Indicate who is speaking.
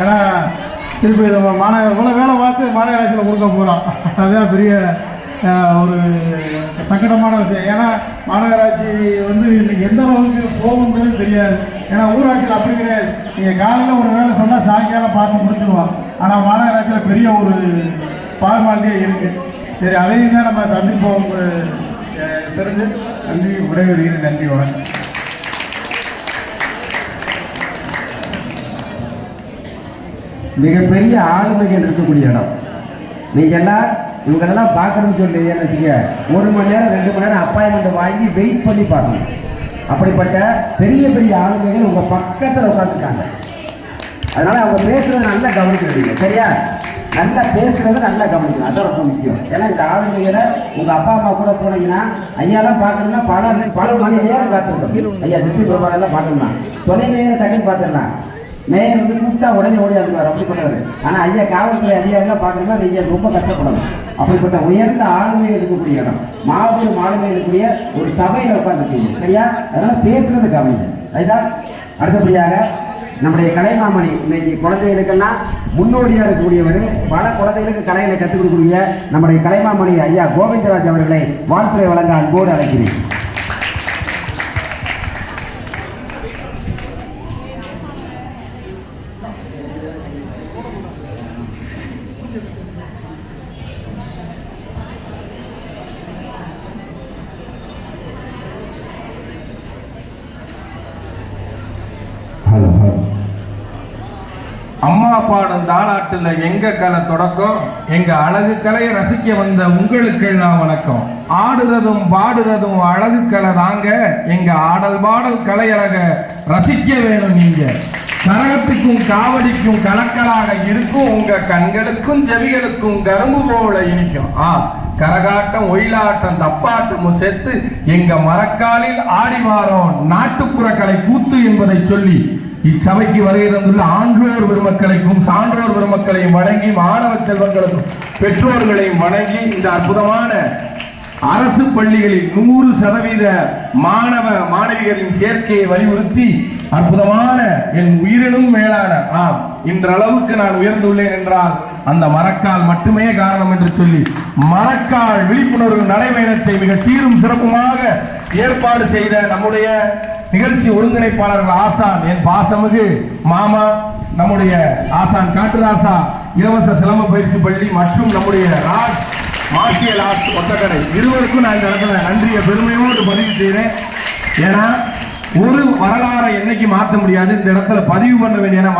Speaker 1: ஏன்னா திருப்பி இதை மாநகர இவ்வளோ வேலை பார்த்து மாநகராட்சியில் கொடுக்க போகிறோம் அதுதான் பெரிய ஒரு சங்கடமான விஷயம். ஏன்னா மாநகராட்சி வந்து இன்றைக்கி எந்த அளவுக்கு போகுங்கிறது தெரியாது. ஏன்னா ஊராட்சியில் அப்படி கிடையாது. நீங்கள் காலையில் ஒரு வேலை சொன்னால் சாயங்காலம் பார்த்து முடிச்சிடுவோம் ஆனால் மாநகராட்சியில் பெரிய ஒரு ஃபார்மாலிட்டியே இருக்குது சரி அதையும் தான் நம்ம சந்திப்போம். போகும் தெரிஞ்சு நன்றி விடைபெறுகிறேன் நன்றி வணக்கம்.
Speaker 2: மிகப்பெரிய ஆளுமைகள் இருக்கக்கூடிய இடம். நீங்க எல்லாம் இவங்களெல்லாம் பார்க்கணும்னு சொல்லி என்ன வச்சுக்க ஒரு மணி நேரம் ரெண்டு மணி நேரம் அப்பாயின்மெண்ட் வாங்கி வெயிட் பண்ணி பார்க்கணும். அப்படிப்பட்ட பெரிய பெரிய ஆளுமைகள் உங்க பக்கத்தில் உட்காந்துருக்காங்க அதனால அவங்க பேசுகிறத நல்லா கவனிக்கிறீங்க சரியா? நல்லா பேசுகிறத நல்லா கவனிக்கணும் அதான் ரொம்ப முக்கியம். ஏன்னா இந்த ஆளுமைகளை உங்க அப்பா அம்மா கூட போனீங்கன்னா ஐயாலாம் பார்க்கணும்னா பல பல மணி நேரம் காத்திருக்கணும். ஐயா சிசி பிரபாரெல்லாம் பார்க்கணும்னா துணை தகவல் பார்த்துடலாம். மேயர் வந்து கூப்பிட்டா உடனே ஓடி அனுப்புவார் அப்படி ஆனால் ஆனா ஐயா காவல்துறை அதிகாரிலாம் பார்க்கணும்னா நீங்க ரொம்ப கஷ்டப்படணும். அப்படிப்பட்ட உயர்ந்த ஆளுமை இருக்கக்கூடிய இடம். மாபெரும் ஆளுமை இருக்கக்கூடிய ஒரு சபையில உட்காந்துருக்கீங்க சரியா? அதனால பேசுறது கவனிங்க. அதுதான் அடுத்தபடியாக நம்முடைய கலைமாமணி இன்னைக்கு குழந்தைகளுக்கெல்லாம் முன்னோடியா இருக்கக்கூடியவர் பல குழந்தைகளுக்கு கலைகளை கற்றுக் கொடுக்கக்கூடிய நம்முடைய கலைமாமணி ஐயா கோவிந்தராஜ் அவர்களை வாழ்த்துறை வழங்க அன்போடு அழைக்கிறேன்.
Speaker 3: அம்மா பாடும் தாளாட்டுல எங்க கலை தொடக்கம்? எங்க அழகு கலையை ரசிக்க வந்த உங்களுக்கு நான் வணக்கம். ஆடுறதும் பாடுறதும் அழகு கலை தாங்க எங்க ஆடல் பாடல் கலையழக ரசிக்க வேணும் நீங்க. கரகத்துக்கும் காவடிக்கும் கலக்கலாக இருக்கும் உங்க கண்களுக்கும் செவிகளுக்கும் கரும்பு போல இனிக்கும். ஆ கரகாட்டம் ஒயிலாட்டம் தப்பாட்டம் சேர்த்து எங்க மரக்காலில் ஆடிவாரம் நாட்டுப்புற கலை கூத்து என்பதை சொல்லி இச்சபைக்கு வருகை தந்துள்ள ஆன்றோர் பெருமக்களைக்கும் சான்றோர் பெருமக்களையும் வணங்கி மாணவ செல்வங்களுக்கும் பெற்றோர்களையும் வணங்கி இந்த அற்புதமான அரசு பள்ளிகளில் நூறு சதவீத மாணவ மாணவிகளின் சேர்க்கையை வலியுறுத்தி அற்புதமான என் உயிரினும் மேலான ஆம் இன்றளவுக்கு நான் உயர்ந்துள்ளேன் என்றால் அந்த மரக்கால் மட்டுமே காரணம் என்று சொல்லி மரக்கால் விழிப்புணர்வு நடைபயணத்தை மிக சீரும் சிறப்புமாக ஏற்பாடு செய்த நம்முடைய நிகழ்ச்சி ஒருங்கிணைப்பாளர்கள் ஆசான் என் பாசமிகு மாமா நம்முடைய ஆசான் காட்டுராசா இலவச சிலம்ப பயிற்சி பள்ளி மற்றும் நம்முடைய ராஜ் மார்க்கியல் ஆர்ட்ஸ் ஒத்தக்கடை இருவருக்கும் நான் இந்த இடத்துல நன்றியை பெருமையோடு பதிவு செய்கிறேன். ஏன்னா ஒரு வரலாறை என்னைக்கு மாற்ற முடியாது இந்த இடத்துல பதிவு பண்ண வேண்டிய ஏன்னா